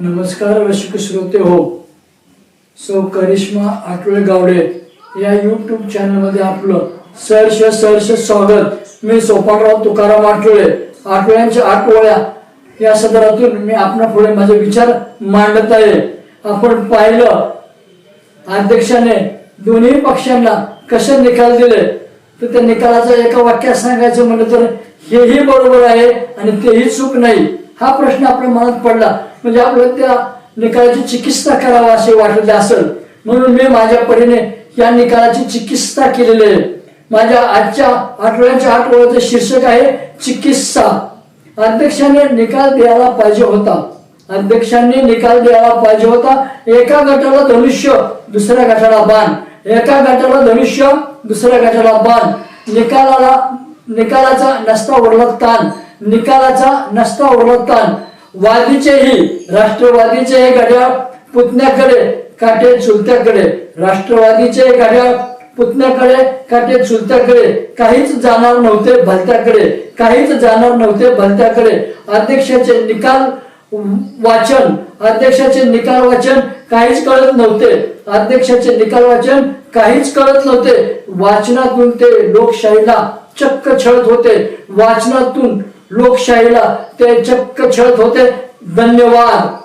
नमस्कार रसिक श्रोते हो. सौ करिश्मा आठवळे गावडे या युट्यूब चॅनलमध्ये आपलं सहर्ष सहर्ष स्वागत. मी सोपानराव तुकाराम आठवळे आठवळ्यांच्या आठवड्या या सदरातून मी आपणा पुढे माझे विचार मांडत आहे. आपण पाहिलं अध्यक्षाने दोन्ही पक्षांना कसे निकाल दिले? तर त्या निकालाचा एका वाक्यात सांगायचं म्हणलं तर हेही बरोबर आहे आणि तेही चूक नाही. हा प्रश्न आपल्या मनात पडला. म्हणजे आपल्याला त्या निकालाची चिकित्सा करावा असे वाटले असेल. म्हणून मी माझ्या परीने या निकालाची चिकित्सा केलेली आहे. माझ्या आजच्या आठवड्याच्या आठवड्याचं शीर्षक आहे चिकित्सा अध्यक्षाने निकाल द्यायला पाहिजे होता. अध्यक्षांनी निकाल द्यायला पाहिजे होता. एका गटाला धनुष्य दुसऱ्या गटाला बाण. एका गटाला धनुष्य दुसऱ्या गटाला बाण. निकालाला निकालाचा नसता उरला ताण. निकालाचा नसता उरला ताण वादीचेही राष्ट्रवादीचे घड्याळ पुतण्याकडे काटे चुलत्याकडे राष्ट्रवादीचे घड्याळ पुतण्याकडे काटे चुलत्याकडे काहीच जाणार नव्हते भलत्याकडे. काहीच जाणार नव्हते भलत्याकडे. अध्यक्षाचे निकाल वाचन अध्यक्षाचे निकाल वाचन काहीच कळत नव्हते. अध्यक्षाचे निकाल वाचन काहीच कळत नव्हते. वाचनातून ते लोकशाहीला चक्क छळत होते. वाचनातून लोकशाहीला ते चक्क छळत होते. धन्यवाद.